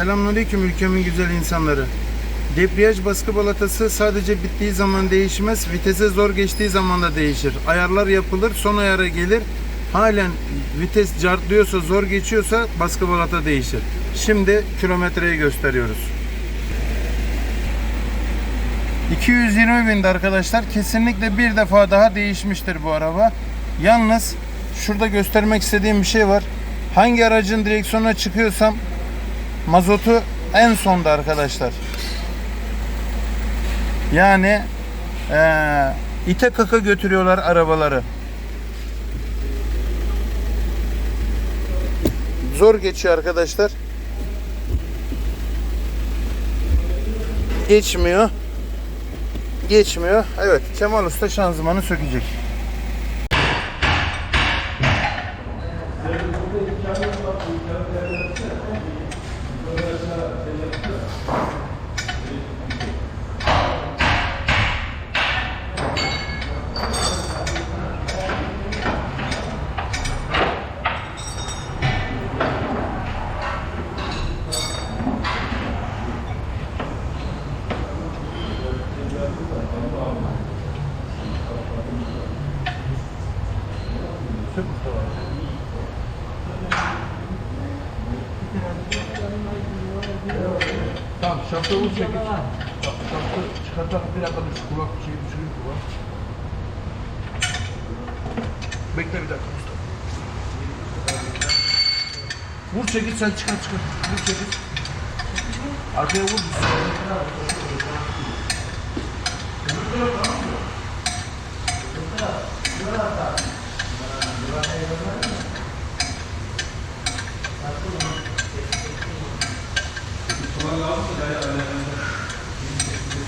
Selamünaleyküm ülkemin güzel insanları. Debriyaj baskı balatası sadece bittiği zaman değişmez, vitese zor geçtiği zaman da değişir. Ayarlar yapılır, son ayara gelir. Halen vites cartlıyorsa, zor geçiyorsa baskı balata değişir. Şimdi kilometreyi gösteriyoruz. 220 binde arkadaşlar. Kesinlikle bir defa daha değişmiştir bu araba. Yalnız şurada göstermek istediğim bir şey var. Hangi aracın direksiyona çıkıyorsam mazotu en sonda arkadaşlar. Yani eee ite kaka götürüyorlar arabaları. Zor geçiyor arkadaşlar. Geçmiyor. Geçmiyor. Evet Kemal Usta şanzımanı sökecek. Vur çekil. Şapka çıkartalım bir dakika dur. Kulak şeyi düşüreyim kulak. Bekle bir dakika Mustafa. Vur çekil sen çıkar çıkar. Vur çekil. Arkaya.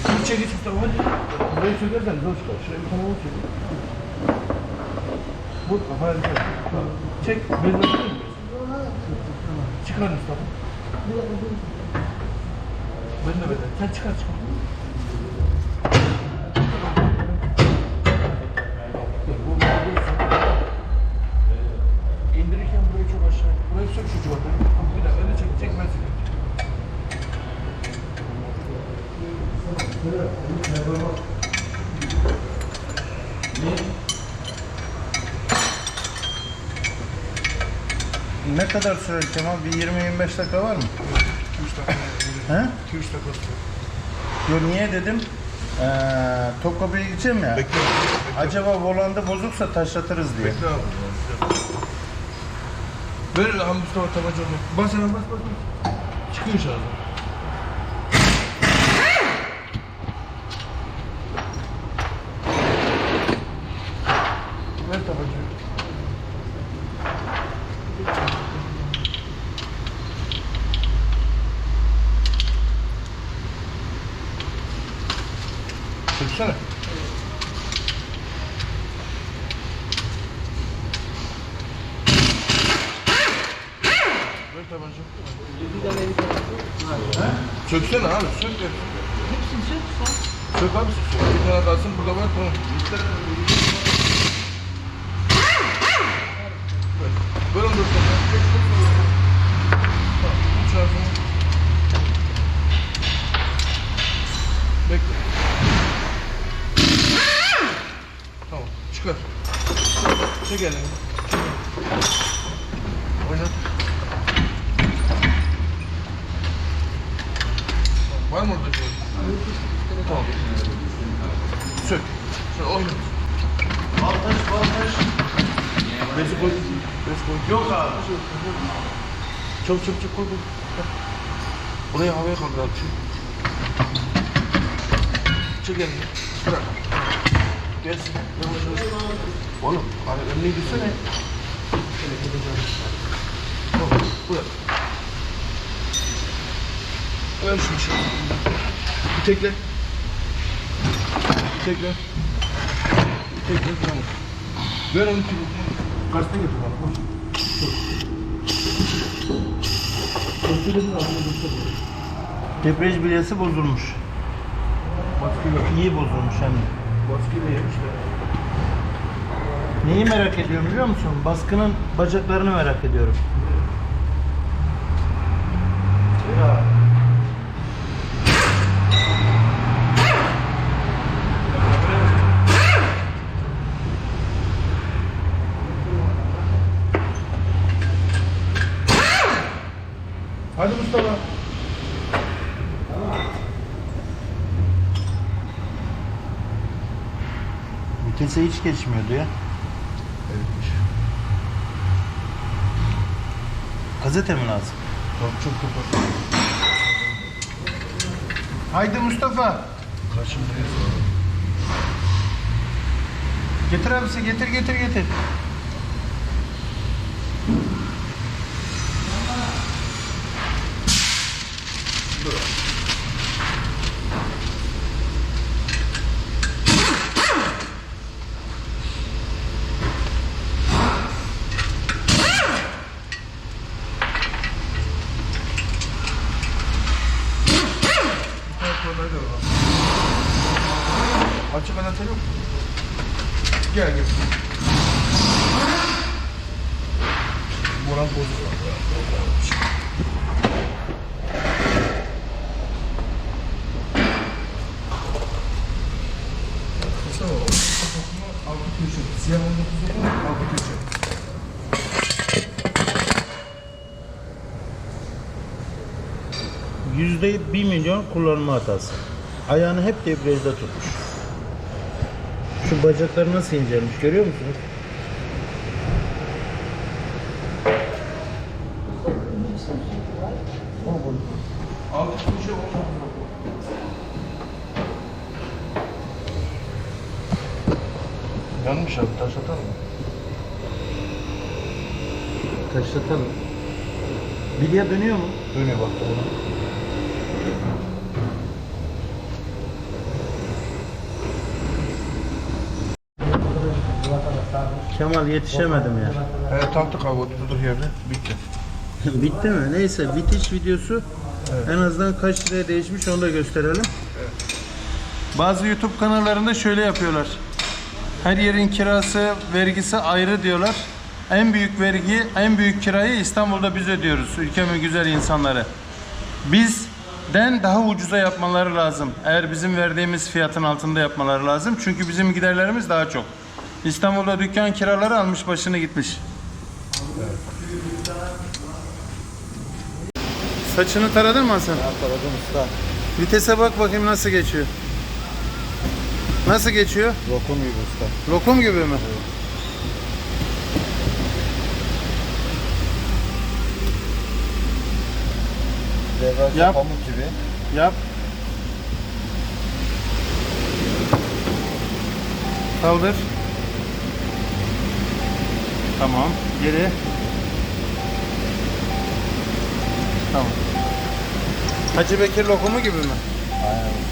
Vur çekil Mustafa hadi. Burayı sökersen zor çıkar. Şuraya bir tane vur çekil. Vur kafaya. Tamam. Çek. Tutuyor musun? Çıkar Mustafa. Ben de bedel. Sen çıkar çıkar. Ne kadar sürer Kemal? Bir 20-25 dakika var mı? 2-3 dakika. He? 2-3 dakika. Yo niye dedim? Ee, Topkapı'ya gideceğim ya. Bekle. Acaba volanda bozuksa taşlatırız diye. Bekle abi. Ver ha Mustafa tabancanı. Bas hemen bas bas. Çıkıyor şarjı. Ver Ver tabancayı. Söksene abi, sök. Hepsini sök sen. Sök abi, sök. Bir tane kalsın, burada var, tamam. Tamam, tut şarjını. Bekle. Tamam, çıkar. Çek elini. Var mı orada şey? Tamam. Sök. Şöyle oynat. Baltaş baltaş. Bezi koy. Bezi koy. Yok abi. Çabuk çabuk çabuk koy. Burayı havaya kaldır abi. Çek elini. Bırak. Gelsin. Yavaş yavaş. Oğlum önüne girsene. Tamam. Bırak. Ver şunu şöyle. Bir tekle. Bir tekle. Bir tekle. Tamam. Ver onu ki. Kaçta götür bana. Koş. Debriyaj bilyası bozulmuş. Baskıyla. İyi bozulmuş hem de. Baskıyla yemişler. Neyi merak ediyorum biliyor musun? Baskının bacaklarını merak ediyorum. Ya Hadi Mustafa. Vitese hiç geçmiyordu ya. Evet. Gazete mi lazım? Çok çok kapat. Haydi Mustafa. Kaçındayız. Getir abisi getir getir getir. Açık anahtar yok. Gel gel. Moral bozuk. %1 milyon kullanma hatası. Ayağını hep debriyajda tutmuş. Şu bacakları nasıl incelmiş görüyor musunuz? Yanmış abi taş atar mı? Taş atar mı? Bilya dönüyor mu? Dönüyor bak da. Kemal yetişemedim ya. Evet taktık abi, oturdur yerde. Bitti. Bitti mi? Neyse bitiş videosu en azından kaç liraya değişmiş onu da gösterelim. Bazı YouTube kanallarında şöyle yapıyorlar. Her yerin kirası, vergisi ayrı diyorlar. En büyük vergi, en büyük kirayı İstanbul'da biz ödüyoruz. Ülkemin güzel insanları. Bizden daha ucuza yapmaları lazım. Eğer bizim verdiğimiz fiyatın altında yapmaları lazım. Çünkü bizim giderlerimiz daha çok. İstanbul'da dükkan kiraları almış başını gitmiş. Saçını taradın mı Hasan? Taradım usta. Vitese bak bakayım nasıl geçiyor. Nasıl geçiyor? Lokum gibi usta. Lokum gibi mi? Devraj Yap. pamuk gibi. Yap. Kaldır. Tamam. Geri. Tamam. Hacı Bekir lokumu gibi mi? Aynen.